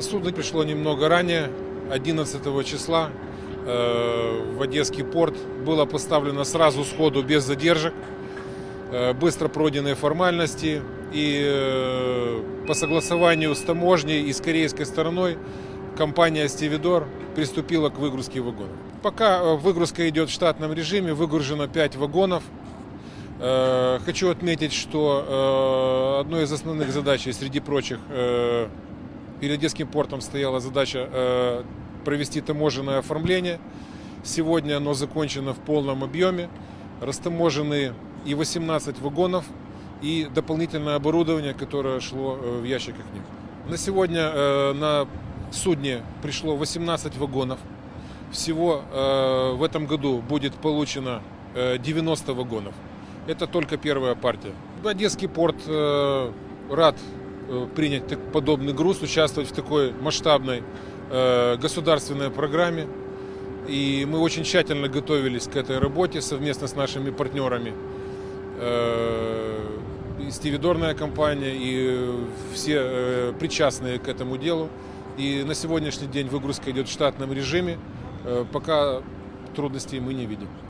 Судно пришло немного ранее, 11 числа э, в Одесский порт. Было поставлено сразу сходу без задержек, э, быстро пройденные формальности. И э, по согласованию с таможней и с корейской стороной компания «Стивидор» приступила к выгрузке вагонов. Пока выгрузка идет в штатном режиме, выгружено 5 вагонов. Хочу отметить, что одной из основных задач, среди прочих, перед Одесским портом стояла задача э, провести таможенное оформление. Сегодня оно закончено в полном объеме. Растаможены и 18 вагонов, и дополнительное оборудование, которое шло э, в ящиках к ним. На сегодня э, на судне пришло 18 вагонов. Всего в этом году будет получено э, 90 вагонов. Это только первая партия. Одесский порт рад принять так- подобный груз, участвовать в такой масштабной э, государственной программе. И мы очень тщательно готовились к этой работе совместно с нашими партнерами. Э, и Стивидорная компания, и все э, причастные к этому делу. И на сегодняшний день выгрузка идет в штатном режиме. Э, Пока трудностей мы не видим.